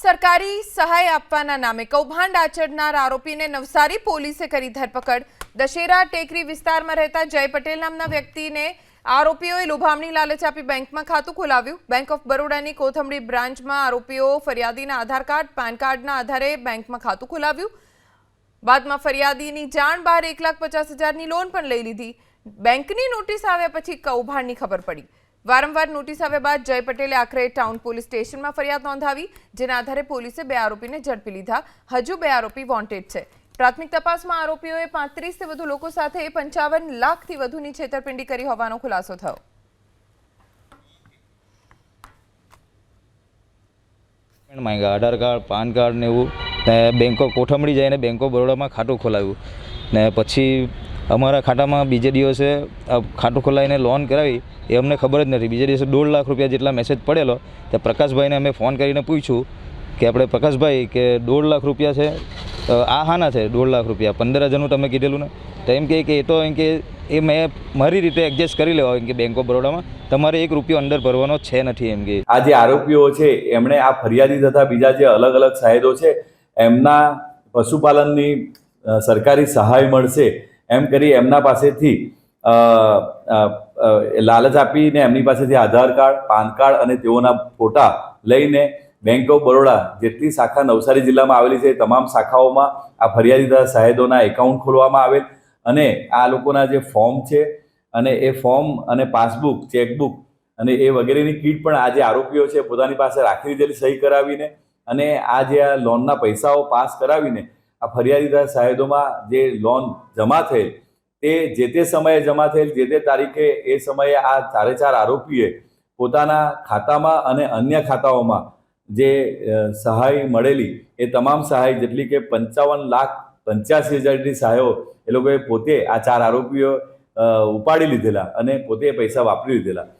સરકારી સહાય આપવાના નામે કૌભાંડ આચરનાર આરોપીને નવસારી પોલીસે કરી ધરપકડ. દશેરા ટેકરી વિસ્તારમાં રહેતા જય પટેલ નામના વ્યક્તિને આરોપીઓએ લોભામણી લાલચ આપી બેંકમાં ખાતું ખોલાવ્યું. બેંક ઓફ બરોડાની કોથમડી બ્રાન્ચમાં આરોપીઓ ફરિયાદીના આધાર કાર્ડ, પાન કાર્ડના આધારે બેંકમાં ખાતું ખોલાવ્યું. બાદમાં ફરિયાદીની જાણ બહાર એક લાખ પચાસ હજારની લોન પણ લઈ લીધી. બેંકની નોટિસ આવ્યા પછી કૌભાંડની ખબર પડી. વારંવાર નોટિસ આવ્યા બાદ જય પટેલે આખરે ટાઉન પોલીસ સ્ટેશનમાં ફરિયાદ નોંધાવી, જેના આધારે પોલીસે બે આરોપીને ઝડપી લીધા. હજુ બે આરોપી વોન્ટેડ છે. પ્રાથમિક તપાસમાં આરોપીઓએ પાંત્રીસથી વધુ લોકો સાથે પંચાવન લાખથી વધુની છેતરપિંડી કરી હોવાનો ખુલાસો થયો. માંગ્યા આધાર કાર્ડ, પાન કાર્ડ ને એવું, ને બેંકો કોઠમડી જઈને બેંકો બરોડામાં ખાતું ખોલાવ્યું. ને પછી અમારા ખાતામાં બીજે દિવસે ખાતું ખોલાવીને લોન કરાવી, એ અમને ખબર જ નથી. બીજે દિવસે દોઢ લાખ રૂપિયા જેટલા મેસેજ પડેલો, તે પ્રકાશભાઈને અમે ફોન કરીને પૂછ્યું કે આપણે પ્રકાશભાઈ, કે દોઢ લાખ રૂપિયા છે આ હાના છે દોઢ લાખ રૂપિયા? પંદર હજારનું તમે કીધેલું ને? તો એમ કે એ તો એમ કે એ મેં મારી રીતે એડજસ્ટ કરી લેવા એમ કે બેંક ઓફ બરોડામાં તમારે એક રૂપિયો અંદર ભરવાનો છે નથી, એમ કે. આ જે આરોપીઓ છે, એમણે આ ફરિયાદી તથા બીજા જે અલગ અલગ સાહેદો છે, એમના પશુપાલનની સરકારી સહાય મળશે. એમ કરી એમના પાસેથી લાલચ આપીને એમની પાસેથી આધાર કાર્ડ, પાન કાર્ડ અને તેઓના ફોટા લઈને બેંક ઓફ બરોડા જેટલી શાખા નવસારી જિલ્લામાં આવેલી છે એ તમામ શાખાઓમાં આ ફરિયાદીદાર સાહેબોના એકાઉન્ટ ખોલવામાં આવેલ. અને આ લોકોના જે ફોર્મ છે અને એ ફોર્મ અને પાસબુક ચેકબુક અને એ વગેરેની કીટ પણ આ જે આરોપીઓ છે પોતાની પાસે રાખી દીધેલી, સહી કરાવીને અને આ જે આ લોનના પૈસાઓ પાસ કરાવીને આ ફરિયાદીદાર સાહેદોમાં જે લોન જમા થયેલ, તે જે તે સમયે જમા થયેલ, જે તે તારીખે એ સમયે આ ચારે ચાર આરોપીએ પોતાના ખાતામાં અને અન્ય ખાતાઓમાં જે સહાય મળેલી, એ તમામ સહાય જેટલી કે પંચાવન લાખ પંચ્યાસી હજારની સહાયો એ લોકોએ પોતે આ ચાર આરોપીઓ ઉપાડી લીધેલા અને પોતે પૈસા વાપરી લીધેલા.